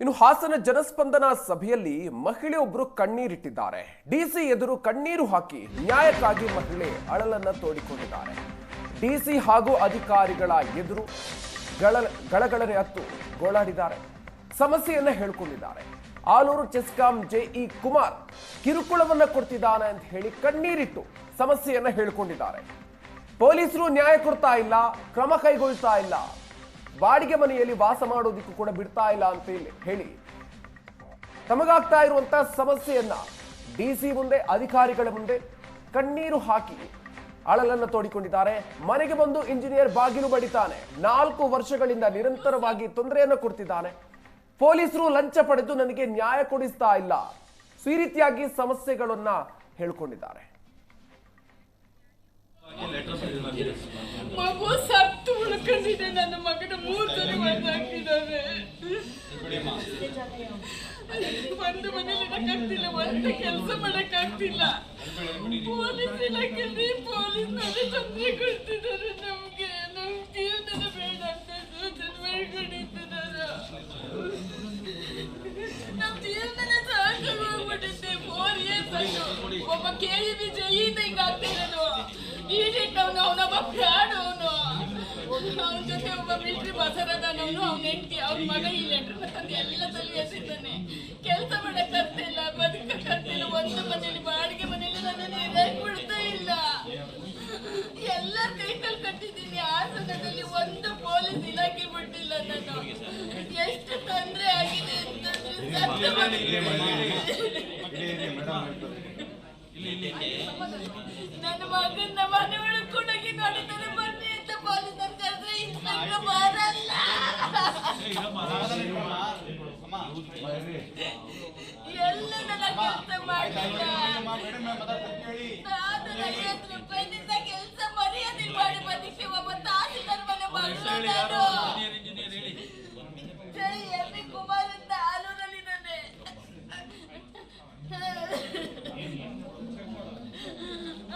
ಇನ್ನು ಹಾಸನ ಜನಸ್ಪಂದನ ಸಭೆಯಲ್ಲಿ ಮಹಿಳೆಯೊಬ್ಬರು ಕಣ್ಣೀರಿಟ್ಟಿದ್ದಾರೆ. ಡಿಸಿ ಎದುರು ಕಣ್ಣೀರು ಹಾಕಿ ನ್ಯಾಯಕ್ಕಾಗಿ ಮಹಿಳೆ ಅಳಲನ್ನ ತೋಡಿಕೊಂಡಿದ್ದಾರೆ. ಡಿಸಿ ಹಾಗೂ ಅಧಿಕಾರಿಗಳ ಎದುರು ಗಳ ಗಳಗಳನೆ ಹತ್ತು ಗೋಳಾಡಿದ್ದಾರೆ. ಸಮಸ್ಯೆಯನ್ನ ಹೇಳ್ಕೊಂಡಿದ್ದಾರೆ. ಆಲೂರು ಚೆಸ್ಕಾಂ ಜೆಇ ಕುಮಾರ್ ಕಿರುಕುಳವನ್ನ ಕೊಡ್ತಿದ್ದಾನೆ ಅಂತ ಹೇಳಿ ಕಣ್ಣೀರಿಟ್ಟು ಸಮಸ್ಯೆಯನ್ನ ಹೇಳ್ಕೊಂಡಿದ್ದಾರೆ. ಪೊಲೀಸರು ನ್ಯಾಯ ಕೊಡ್ತಾ ಇಲ್ಲ, ಕ್ರಮ ಕೈಗೊಳ್ತಾ ಇಲ್ಲ. ಬಾಡಿಗೆ ಮನೆಯಲ್ಲಿ ವಾಸ ಮಾಡೋದಿಕ್ಕೂ ಕೂಡ ಬಿಡ್ತಾ ಇಲ್ಲ ಅಂತ ಹೇಳಿ ತಮಗಾಗ್ತಾ ಇರುವಂತಹ ಸಮಸ್ಯೆಯನ್ನ ಡಿಸಿ ಮುಂದೆ, ಅಧಿಕಾರಿಗಳ ಮುಂದೆ ಕಣ್ಣೀರು ಹಾಕಿ ಅಳಲನ್ನ ತೋಡಿಕೊಂಡಿದ್ದಾರೆ. ಮನೆಗೆ ಬಂದು ಇಂಜಿನಿಯರ್ ಬಾಗಿಲು ಬಡಿತಾನೆ. ನಾಲ್ಕು ವರ್ಷಗಳಿಂದ ನಿರಂತರವಾಗಿ ತೊಂದರೆಯನ್ನು ಕೊಡ್ತಿದ್ದಾನೆ. ಪೊಲೀಸರು ಲಂಚ ಪಡೆದು ನನಗೆ ನ್ಯಾಯ ಕೊಡಿಸ್ತಾ ಇಲ್ಲ. ಈ ರೀತಿಯಾಗಿ ಸಮಸ್ಯೆಗಳನ್ನ ಹೇಳ್ಕೊಂಡಿದ್ದಾರೆ. ಮಗು ಸತ್ತು ಉಳ್ಕೊಂಡಿದೆ, ನನ್ನ ಮಗನ ಮೂರ್ ಸಲ ಹಾಕಿದ್ದಾರೆ ಒಂದು ಮನೇಲಿ ಇರಕ್ಕಾಗ್ತಿಲ್ಲ ಒಂದು ಕೆಲಸ ಮಾಡಕ್ಕಾಗ್ತಿಲ್ಲ. ಪೊಲೀಸ್ ಇಲಾಖೆಯಲ್ಲಿ ಪೊಲೀಸ್ ಮೇಲೆ ತೊಂದರೆ ಕೊಡ್ತಿದ್ದಾರೆ ನಮ್ಗೆ. ನಮ್ ಜೀವನದ ಬೇಡ ಅಂತ ಸೂಚನೆ ಮಾಡ್ಕೊಂಡಿದ್ದಾರೆ ನಮ್ ಜೀವನದ ಸಾಕಾಗಿ ಹೋಗ್ಬಿಟ್ಟಿದೆ ಫೋರ್ ಇಯರ್ಸ್ ಒಬ್ಬ ಕೆ ಇ ಬಿ ಜೈಯಿಂದ ಹಿಂಗ ಅವನು ಅವನೊಬ್ಬ ಫ್ರಾಡ್ ಅವನು ಅವನ ಜೊತೆ ಒಬ್ಬ ಮಿಲ್ಟ್ರಿ ಬಸರದಾನ ಅವನು ಹೆಂಡತಿ, ಅವ್ನ ಮಗ ಈ ಲೆಟರ್ ತಂದು ಎಲ್ಲ ತಲೆ ಎಸಿದ್ದಾನೆ ಕೆಲಸ ಮಾಡಕ್ಕಾಗ್ತಿಲ್ಲ ಬದುಕಕ್ಕಾಗ್ತಿಲ್ಲ ಒಂದು ಮನೇಲಿ, ಬಾಡಿಗೆ ಮನೇಲಿ ನನ್ನನ್ನು ಇರಕ್ ಬಿಡ್ತಾ ಇಲ್ಲ. ಎಲ್ಲರ ಕೈಕಲ್ ಕಟ್ಟಿದ್ದೀನಿ ಹಾಸನದಲ್ಲಿ ಒಂದು ಪೊಲೀಸ್ ಇಲಾಖೆ ಬಿಟ್ಟಿಲ್ಲ ನಾನು. ಎಷ್ಟು ತೊಂದರೆ ಆಗಿದೆ ಸತ್ಯ ನನ್ನ. ಮಗನ ಮನೆ ಒಳಗೆ ಕೊಡಗಿ ನೋಡಿದರೆ ಬನ್ನಿ ಅಂತ ಕರೆದ್ರೆ ಇನ್ಸ್ಪೆಕ್ಟರ್ ಬರಲ್ಲ. ಎಲ್ಲ ನನ್ನ ಕೆಲಸ ಮಾಡಿಲ್ಲ ಐವತ್ತು ಕೆಲಸ ಮರ್ಯಾದೆ ಮಾಡಿ ಬದುಕಿ ಒಬ್ಬ ತಹಸೀಲ್ದಾರ್ ಮನೆ ಮಗಳು ನಾನು ಜೈ ಎಂ ವಿ ಕುಮಾರ್ ಅಂತ ಆಲೂರಲ್ಲಿದ್ದಾನೆ ಮನೆ ಡೋರ್ ಹೊಡೆಯಕ್ ಬರ್ತಾರೆ ಸರ್ ರಾತ್ರಿ ಟೈಮು ಇನ್ಸ್ಪೆಕ್ಟರ್ ಬರಲ್ಲ ನಾ ಎಷ್ಟು ಅಂತ ನಾಲ್ಕು ವರ್ಷದಿಂದ ನರ್ಕ ಅಂತಾನೆ ಹೇಳಿ ನನ್ನ ಬಿಡ್ತಾನೆ ಮಗು ಟಾರ್ಗೆಟ್